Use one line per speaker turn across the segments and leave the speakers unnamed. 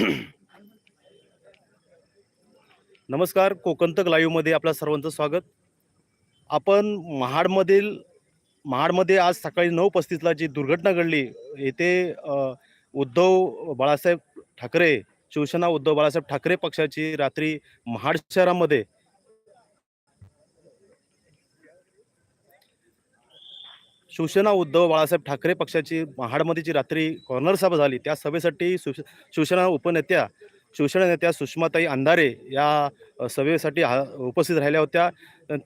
नमस्कार कोकणतक लाईव्हमध्ये आपल्या सर्वांचं स्वागत. आपण महाडमधील महाडमध्ये आज सकाळी नऊ पस्तीसला जी दुर्घटना घडली येथे उद्धव बाळासाहेब ठाकरे शिवसेना उद्धव बाळासाहेब ठाकरे पक्षाची रात्री महाड शहरामध्ये शिवसेना उद्धव बाळासाहेब ठाकरे पक्षाची महाडमध्ये जी रात्री कॉर्नर सभा झाली त्या सभेसाठी शिवसे शिवसेना उपनेत्या शिवसेना नेत्या सुषमाताई अंधारे या सभेसाठी हा उपस्थित राहिल्या होत्या.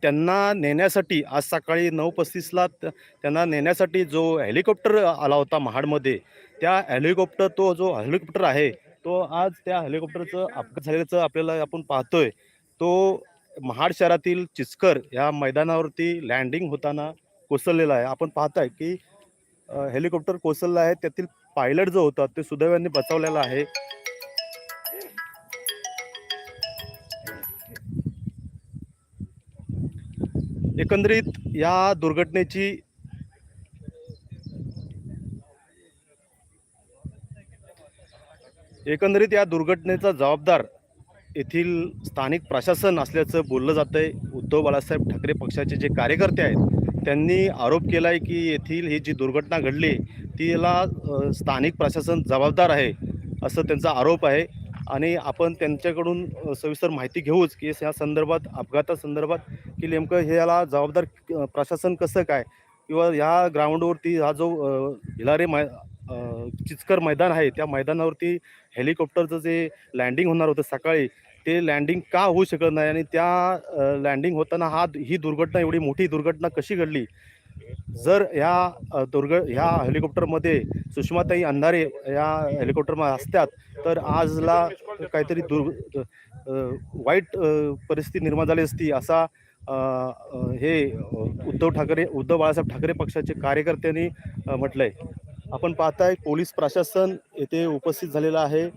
त्यांना नेण्यासाठी आज सकाळी नऊ पस्तीसला त्यांना नेण्यासाठी जो हेलिकॉप्टर आला होता महाडमध्ये त्या हेलिकॉप्टर तो जो हेलिकॉप्टर आहे तो आज त्या हेलिकॉप्टरचं अपघात झाल्याचं आपल्याला आपण पाहतोय. तो महाड शहरातील चिचकर या मैदानावरती लँडिंग होताना कोसळलेला आहे. आपण पाहताय की हेलिकॉप्टर कोसळलं आहे. त्यातील पायलट जो होता ते सुदैवाने बचावलेला आहे. एकंदरीत या दुर्घटनेची एकंदरीत या दुर्घटनेचा जबाबदार येथील स्थानिक प्रशासन असल्याचं बोललं जातं आहे उद्धव बाळासाहेब ठाकरे पक्षाचे जे कार्यकर्ते आहेत त्यांनी आरोप केला आहे की येथील ही जी दुर्घटना घडली तिला स्थानिक प्रशासन जबाबदार आहे असं त्यांचा आरोप आहे. आणि आपण त्यांच्याकडून सविस्तर माहिती घेऊच की या संदर्भात अपघातासंदर्भात की नेमकं हे याला जबाबदार प्रशासन कसं काय? किंवा ह्या ग्राउंडवरती हा जो भिलारे मै चिचकर मैदान आहे त्या मैदानावरती हेलिकॉप्टरचं जे लँडिंग होणार होतं सकाळी ते लँडिंग का होऊ शकत नाही आणि त्या लँडिंग होताना हा ही दुर्घटना एवढी मोठी दुर्घटना कशी घडली? जर ह्या दुर्ग दुर्घ ह्या हेलिकॉप्टरमध्ये सुषमाताई अंधारे या हेलिकॉप्टरमध्ये असत्यात तर आजला काहीतरी दुर् वाईट परिस्थिती निर्माण झाली असती असा हे उद्धव ठाकरे उद्धव बाळासाहेब ठाकरे पक्षाचे कार्यकर्त्यांनी म्हटलं म्हटलंय. आपण पाहताय पोलीस प्रशासन येथे उपस्थित झालेलं आहे.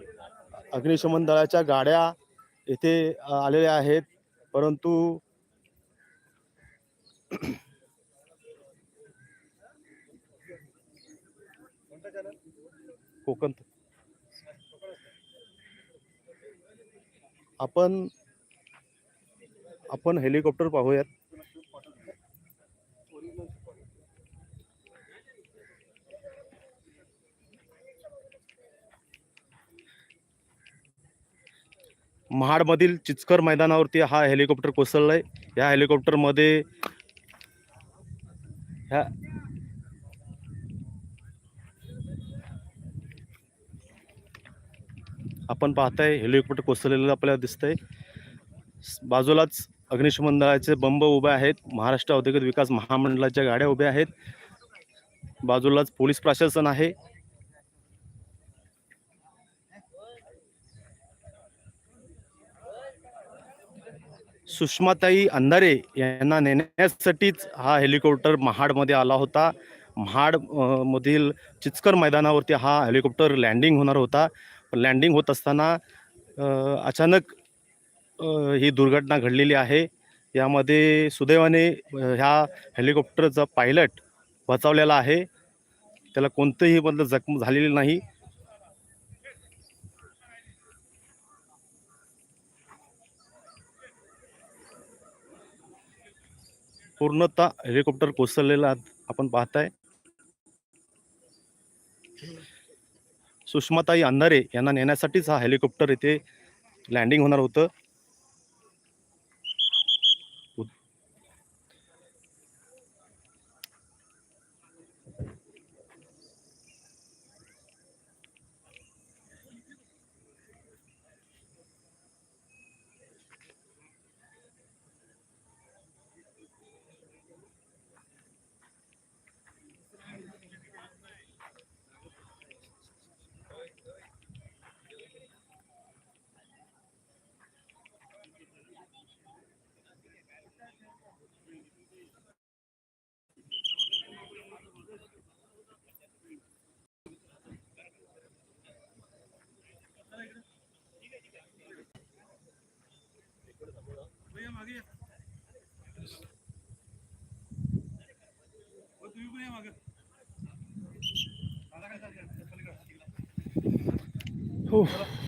अग्निशमन दलाच्या गाड्या येथे आलेले आहेत. परंतु कोकण आपण आपण हेलिकॉप्टर पाहूयात. महाडमधील चिचकर मैदानावरती हा हेलिकॉप्टर कोसळला आहे या हेलिकॉप्टरमध्ये ह्या आपण पाहताय हेलिकॉप्टर कोसळलेलं आपल्याला दिसतंय. बाजूलाच अग्निशमन दलाचे बंब उभे आहेत. महाराष्ट्र औद्योगिक विकास महामंडळाच्या गाड्या उभ्या आहेत. बाजूलाच पोलीस प्रशासन आहे. सुषमाताई अंधारे यांना नेण्यासाठीच हा हेलिकॉप्टर महाडमध्ये आला होता. महाड मधील चिचकर मैदानावरती हा हेलिकॉप्टर लँडिंग होणार होता. लँडिंग होत असताना अचानक ही दुर्घटना घडलेली आहे. यामध्ये सुदैवाने ह्या हेलिकॉप्टरचा पायलट बचावलेला आहे. त्याला कोणतंही मधलं जखम झालेली नाही. पूर्णतः हेलिकॉप्टर कोसळलेला आपण पाहताय. सुषमाताई अंधारे यांना नेण्यासाठीच हा हेलिकॉप्टर इथे लँडिंग होणार होतं. हो.